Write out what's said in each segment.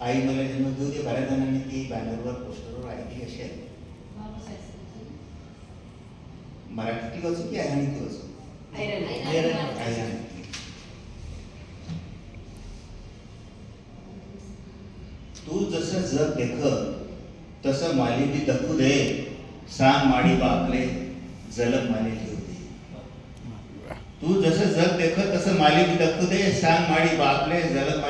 आई मला जन्म घेऊ दे बऱ्याच जणांनी ती बॅनरवर पोस्टरवर ऐकली असेल मराठी ती वाचू की आणि ती वाचू तू जसं जग देख तसं मालिबी दखू दे. सांग माडी बापले जलम माले घेऊ दे तू जसं जग देख तसं मालिबी दखू दे. सांग माडी बापले दे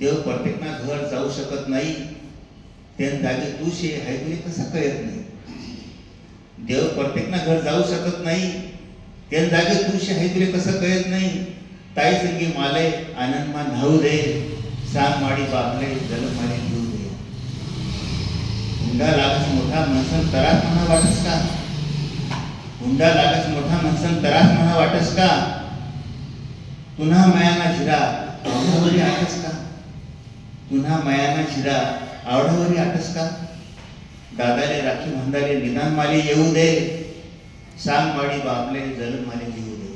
देव प्रत्येकना घर जाऊ शकत नाही. त्या जागी तू शे हाय तुला कसं कळत नाही. देव प्रत्येकना घर जाऊ शकत नाही. त्या जागी तू शे हाय तुला कसं कळत नाही. ताई संगी माले आनंदमा न्हाऊ दे. सांग माडी बापले जल माडी घेऊ दे. हुंडा लागस मोठा मनसन तरास म्हणा वाटस का? हुंडा लागस मोठा मनसन तरास म्हणा वाटस का? पुन्हा मायाना झिरा आवडावरी पुन्हा मायाना शिरा. आवडावरी आटस का? दादाले राखी म्हणदाले निदान माले येऊ दे. सांग माडी बापले जलम माले घेऊ दे.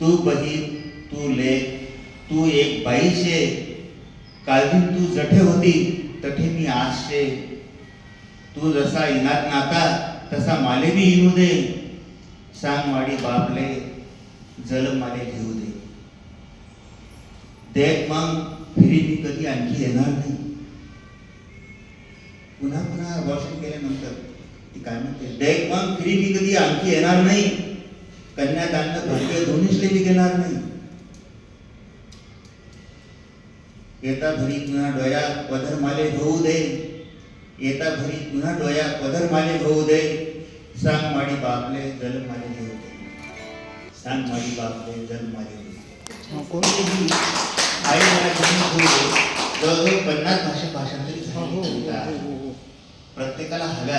तू बहीण तू लेख तू एक बाईशे काळजी तू जठे होती तठे मी आज शे तू जसा इनात नाता तसा माले बी येऊ दे. सांग माडी बापले जलम माले घेऊ दे. देत मग फिरी मी कधी आणखी येणार नाही. पुन्हा पुन्हा अभाषण केल्यानंतर ती काय म्हणते देख मग फिरी मी कधी आणखी येणार नाही. कन्यादान भाग्य दोन्हीचले मी घेणार नाही. येता भरी पुन्हा डोया पदर माले होऊ दे. येता भरी पुन्हा डोया पदर माले होऊ दे. सांग माडी बापले जल माले घेऊ दे. सांग माडी बापले जल माले घेऊ दे. आई घेऊ दे जवळजवळ पन्नास भाषा भाषांतरित झाली हो. हो, हो. प्रत्येकाला हव्या